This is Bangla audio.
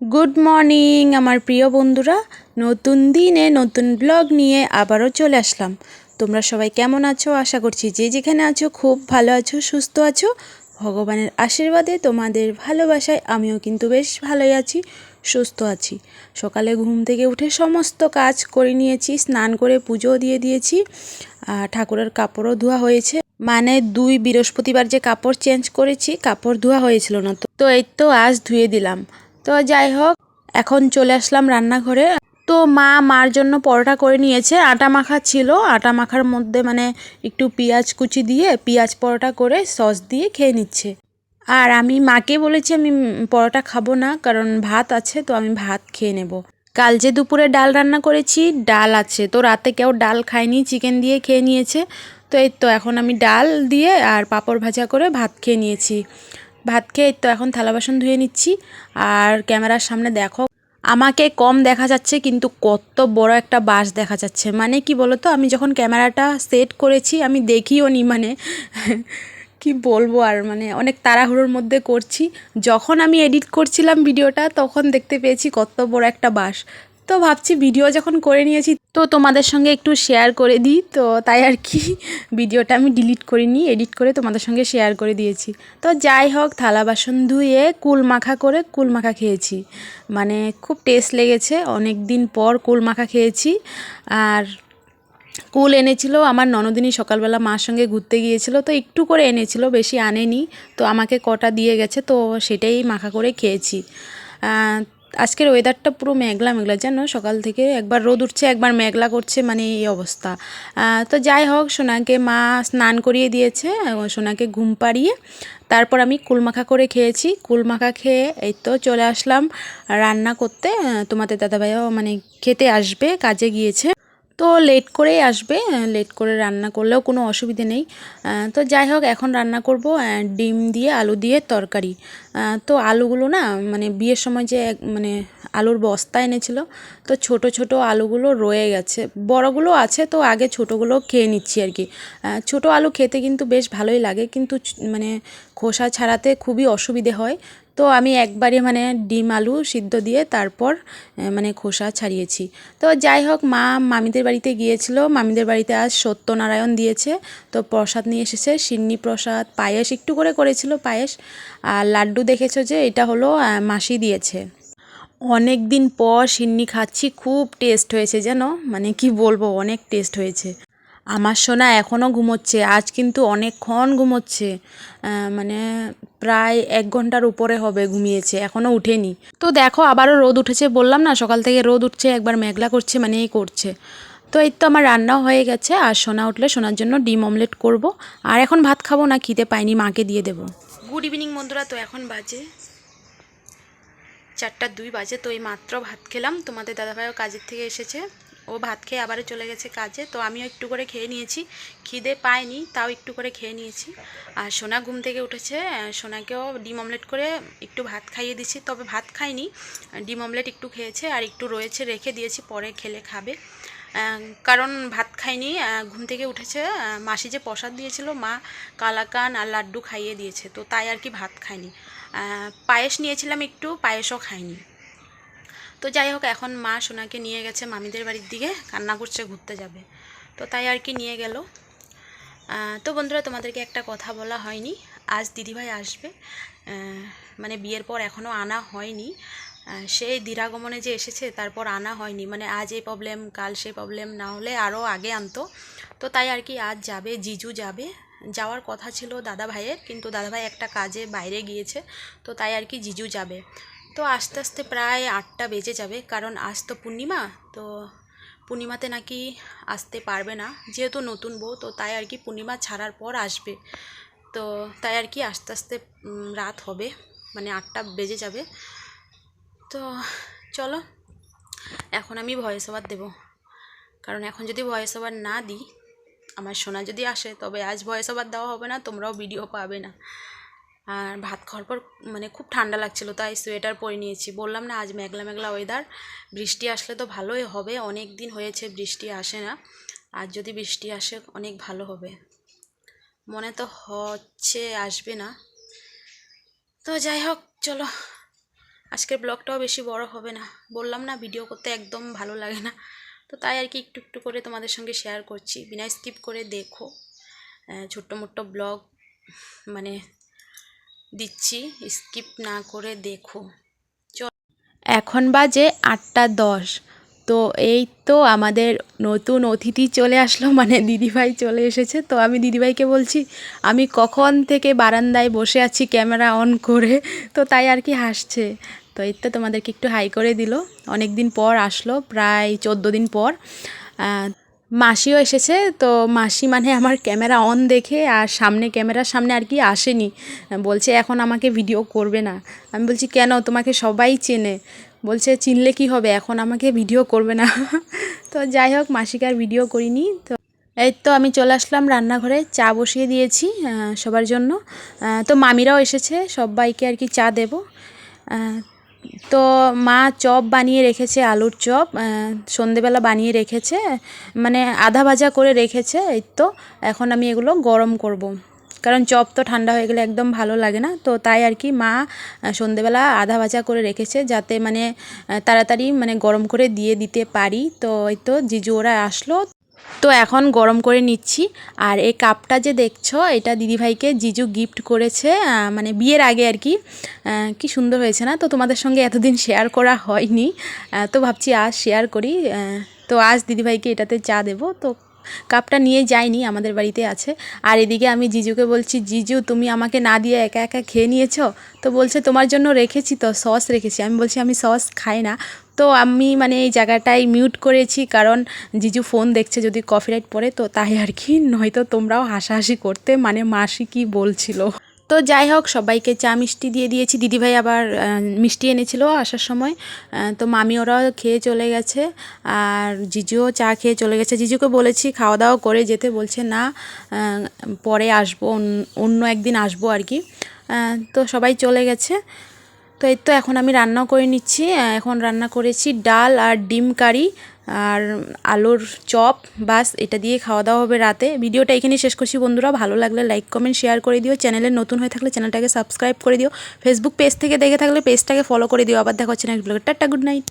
গুড মর্নিং আমার প্রিয় বন্ধুরা। নতুন দিনে নতুন ব্লগ নিয়ে আবারও চলে আসলাম। তোমরা সবাই কেমন আছো? আশা করছি যে যেখানে আছো, খুব ভালো আছো, সুস্থ আছো। ভগবানের আশীর্বাদে তোমাদের ভালোবাসায় আমিও কিন্তু বেশ ভালোই আছি, সুস্থ আছি। সকালে ঘুম থেকে উঠে সমস্ত কাজ করে নিয়েছি, স্নান করে পুজো দিয়ে দিয়েছি, আর ঠাকুরের কাপড়ও ধোয়া হয়েছে। মানে দুই বৃহস্পতিবার যে কাপড় চেঞ্জ করেছি, কাপড় ধোয়া হয়েছিল না তো এই তো আজ ধুয়ে দিলাম। তো যাই হোক, এখন চলে আসলাম রান্নাঘরে। তো মা মার জন্য পরোটা করে নিয়েছে। আটা মাখা ছিল। আটা মাখার মধ্যে মানে একটু পেঁয়াজ কুচি দিয়ে পেঁয়াজ পরোটা করে সস দিয়ে খেয়ে নিচ্ছে। আর আমি মাকে বলেছি আমি পরোটা খাব না, কারণ ভাত আছে, তো আমি ভাত খেয়ে নেব। কাল যে দুপুরে ডাল রান্না করেছি, ডাল আছে। তো রাতে কেউ ডাল খায়নি, চিকেন দিয়ে খেয়ে নিয়েছে। তো এই তো, এখন আমি ডাল দিয়ে আর পাঁপড় ভাজা করে ভাত খেয়ে নিয়েছি। ভাত খেয়ে তো এখন থালা বাসন ধুয়ে নিচ্ছি। আর ক্যামেরার সামনে দেখো, আমাকে কম দেখা যাচ্ছে, কিন্তু কত বড় একটা বাস দেখা যাচ্ছে। মানে কি বলতো, আমি যখন ক্যামেরাটা সেট করেছি, আমি দেখিও নি মানে। কি বলব আর মানে অনেক তাড়াহুড়োর মধ্যে করছি। যখন আমি এডিট করছিলাম ভিডিওটা, তখন দেখতে পেয়েছি কত বড় একটা বাস। তো ভাবছি ভিডিও যখন করে নিয়েছি, তো তোমাদের সঙ্গে একটু শেয়ার করে দিই। তো তাই আর কি, ভিডিওটা আমি ডিলিট করিনি এডিট করে তোমাদের সঙ্গে শেয়ার করে দিয়েছি। তো যাই হোক, থালা বাসন ধুয়ে কুল মাখা করে কুল মাখা খেয়েছি। মানে খুব টেস্ট লেগেছে অনেক দিন পর কুল মাখা খেয়েছি। আর কুল এনেছিল আমার ননদিনী, সকালবেলা মার সঙ্গে ঘুরতে গিয়েছিল, তো একটু করে এনেছিল, বেশি আনেনি। তো আমাকে কটা দিয়ে গেছে, তো সেটাই মাখা করে খেয়েছি। আজকের ওয়েদারটা পুরো মেঘলা মেঘলা। যেন সকাল থেকে একবার রোদ উঠছে, একবার মেঘলা করছে মানে এই অবস্থা। তো যাই হোক, সোনাকে মা স্নান করিয়ে দিয়েছে সোনাকে ঘুম পাড়িয়ে তারপর আমি কুলমাখা করে খেয়েছি। কুলমাখা খেয়ে এই তো চলে আসলাম রান্না করতে। তোমাদের দাদাভাইও মানে খেতে আসবে, কাজে গিয়েছে। তো লেট করেই আসবে লেট করে রান্না করলেও কোনো অসুবিধে নেই। তো যাই হোক, এখন রান্না করব ডিম দিয়ে, আলু দিয়ে তরকারি। তো আলুগুলো না মানে বিয়ের সময় যে মানে আলুর বস্তা এনেছিল, তো ছোট ছোট আলুগুলো রয়ে গেছে। বড়গুলো আছে, তো আগে ছোটোগুলো খেয়ে নিচ্ছি আর কি। ছোট আলু খেতে কিন্তু বেশ ভালোই লাগে, কিন্তু মানে খোসা ছাড়াতে খুবই অসুবিধে হয়। তো আমি একবারে মানে ডিম আলু সিদ্ধ দিয়ে তারপর মানে খোসা ছাড়িয়েছি। তো যাই হোক, মা মামিদের বাড়িতে গিয়েছিল। মামিদের বাড়িতে আজ সত্যনারায়ণ দিয়েছে। তো প্রসাদ নিয়ে এসেছে, সিন্নি প্রসাদ, পায়েস একটু করে করেছিল পায়েস। আর লাড্ডু দেখেছ যে, এটা হলো মাসি দিয়েছে। অনেক দিন পর সিন্নি খাচ্ছি, খুব টেস্ট হয়েছে যেন মানে কি বলব, অনেক টেস্ট হয়েছে। আমার সোনা এখনও ঘুমোচ্ছে, আজ কিন্তু অনেকক্ষণ ঘুমোচ্ছে। মানে প্রায় এক ঘণ্টার উপরে হবে ঘুমিয়েছে, এখনও উঠেনি। তো দেখো, আবারও রোদ উঠেছে, বললাম না, সকাল থেকে রোদ উঠছে, একবার মেঘলা করছে মানে এই করছে। তো এই তো আমার রান্নাও হয়ে গেছে, আর সোনা উঠলে সোনার জন্য ডিম অমলেট করব। আর এখন ভাত খাব না, খিদে পাইনি, মাকে দিয়ে দেবো। গুড ইভিনিং বন্ধুরা, তো এখন বাজে চারটা দুই বাজে, তো এই মাত্র ভাত খেলাম। তোমাদের দাদাভাইও কাজের থেকে এসেছে। ও ভাত খেয়ে আবারও চলে গেছে কাজে, তো আমিও একটু করে খেয়ে নিয়েছি। খিদে পাইনি তাও একটু করে খেয়ে নিয়েছি। আর সোনা ঘুম থেকে উঠেছে সোনাকেও ডিম অমলেট করে একটু ভাত খাইয়ে দিয়েছি তবে ভাত খাইনি ডিম অমলেট একটু খেয়েছে আর একটু রয়েছে, রেখে দিয়েছি, পরে খেলে খাবে। কারণ ভাত খাইনি ঘুম থেকে উঠেছে মাসি যে প্রসাদ দিয়েছিল, মা কালাকান আর লাড্ডু খাইয়ে দিয়েছে, তো তাই আর কি ভাত খাইনি। পায়েস নিয়েছিলাম একটু, পায়েসও খাইনি। তো যাই হোক, এখন মা সোনাকে নিয়ে গেছে মামিদের বাড়ির দিকে, কান্না করছে, ঘুরতে যাবে। তো তাই আর কি নিয়ে গেল। তো বন্ধুরা, তোমাদেরকে একটা কথা বলা হয়নি। আজ দিদিভাই আসবে। মানে বিয়ের পর এখনও আনা হয়নি। সেই দিরাগমনে যে এসেছে, তারপর আনা হয়নি। মানে আজ এই প্রবলেম কাল সেই প্রবলেম না হলে আরও আগে আনতো। তো তাই আর কি আজ যাবে, জিজু যাবে। যাওয়ার কথা ছিল দাদা ভাইয়ের কিন্তু দাদা ভাই একটা কাজে বাইরে গিয়েছে। তো তাই আর কি জিজু যাবে। তো আস্তে আস্তে প্রায় আটটা বেজে যাবে, কারণ আজ তো পূর্ণিমা, তো পূর্ণিমাতে নাকি আসতে পারবে না, যেহেতু নতুন বউ, তো তাই আর কি পূর্ণিমা ছাড়ার পর আসবে। তো তাই আর কি আস্তে আস্তে রাত হবে মানে আটটা বেজে যাবে। তো চলো, এখন আমি ভয়েস ওভার দেবো। কারণ এখন যদি ভয়েস ওভার না দিই, আমার সোনা যদি আসে, তবে আজ ভয়েস ওভার দেওয়া হবে না, তোমরাও ভিডিও পাবে না। আর ভাত খাওয়ার পর মানে খুব ঠান্ডা লাগছিল, তাই সোয়েটার পরে নিয়েছি। বললাম না, আজ মেঘলা মেঘলা ওয়েদার বৃষ্টি আসলে তো ভালোই হবে, অনেক দিন হয়েছে বৃষ্টি আসে না আর যদি বৃষ্টি আসে অনেক ভালো হবে। মনে তো হচ্ছে আসবে না। তো যাই হোক, চলো, আজকের ব্লগটাও বেশি বড় হবে না। বললাম না ভিডিও করতে একদম ভালো লাগে না। তো তাই আর কি একটু একটু করে তোমাদের সঙ্গে শেয়ার করছি। বিনা স্কিপ করে দেখো ছোট্ট মোট্ট ব্লগ মানে দিচ্ছি, স্কিপ না করে দেখো। এখন বাজে আটটা দশ, তো এই তো আমাদের নতুন অতিথি চলে আসলো মানে দিদিভাই চলে এসেছে। তো আমি দিদিভাইকে বলছি, আমি কখন থেকে বারান্দায় বসে আছি ক্যামেরা অন করে, তো তাই আর কি হাসছে। তো এই তো তোমাদেরকে একটু হাই করে দিল। অনেক দিন পর আসলো, প্রায় চোদ্দ দিন পর। মাসিও এসেছে, তো মাসি মানে আমার ক্যামেরা অন দেখে আর সামনে ক্যামেরার সামনে আর কি আসেনি। বলছে, এখন আমাকে ভিডিও করবে না। আমি বলছি, কেন? তোমাকে সবাই চেনে। বলছে, চিনলে কি হবে? এখন আমাকে ভিডিও করবে না। তো যাই হোক, মাসিকে আর ভিডিও করিনি। তো এই তো আমি চলে আসলাম রান্নাঘরে, চা বসিয়ে দিয়েছি সবার জন্য। তো মামিরাও এসেছে, সবাইকে আর কি চা দেবো। তো মা চপ বানিয়ে রেখেছে, আলুর চপ সন্ধেবেলা বানিয়ে রেখেছে মানে আধা ভাজা করে রেখেছে, এই তো। এখন আমি এগুলো গরম করব। কারণ চপ তো ঠান্ডা হয়ে গেলে একদম ভালো লাগে না। তো তাই আর কি মা সন্ধেবেলা আধা ভাজা করে রেখেছে, যাতে মানে তাড়াতাড়ি মানে গরম করে দিয়ে দিতে পারি। তো এই তো জিজু ওরা আসলো। তো এখন গরম করে নিচ্ছি। আর এই কাপটা যে দেখছ, এটা দিদিভাইকে জিজু গিফট করেছে মানে বিয়ের আগে আর কি। কি সুন্দর হয়েছে না? তো তোমাদের সঙ্গে এতদিন শেয়ার করা হয়নি। তো ভাবছি আজ শেয়ার করি। তো আজ দিদিভাইকে এটাতে চা দেবো। তো কাপটা নিয়ে যাইনি, আমাদের বাড়িতে আছে। আর এদিকে আমি জিজুকে বলছি, জিজু, তুমি আমাকে না দিয়ে একা একা খেয়ে নিয়েছো? তো বলছে, তোমার জন্য রেখেছি তো, সস রেখেছি। আমি বলছি, আমি সস খাই না। তো আমি মানে এই জায়গাটায় মিউট করেছি, কারণ জিজু ফোন দেখছে, যদি কফি রাইট পড়ে তো তাই আর কি, নয়তো তোমরাও হাসাহাসি করতে মানে মাসি কি বলছিল। তো যাই হোক, সবাইকে চা মিষ্টি দিয়ে দিয়েছি। দিদিভাই আবার মিষ্টি এনেছিল আসার সময়। তো মামি ওরাও খেয়ে চলে গেছে আর জিজুও চা খেয়ে চলে গেছে। জিজুকে বলেছি খাওয়া দাওয়া করে যেতে, বলছে না পরে আসব, অন্য- একদিন আসব আর কি। তো সবাই চলে গেছে। তো এই তো এখন আমি রান্নাও করে নিচ্ছি। এখন রান্না করেছি ডাল আর ডিম কারি। আর আলুর চপ, বাস, এটা দিয়ে খাওয়া দাওয়া হবে রাতে। ভিডিওটা এখানেই শেষ করছি বন্ধুরা। ভালো লাগলে লাইক কমেন্ট শেয়ার করে দিও। চ্যানেলে নতুন হয়ে থাকলে চ্যানেলটাকে সাবস্ক্রাইব করে দিও। ফেসবুক পেজ থেকে দেখে থাকলে পেজটাকে ফলো করে দিও। আবার দেখা হচ্ছে নেক্সট ব্লগে টাটা গুড নাইট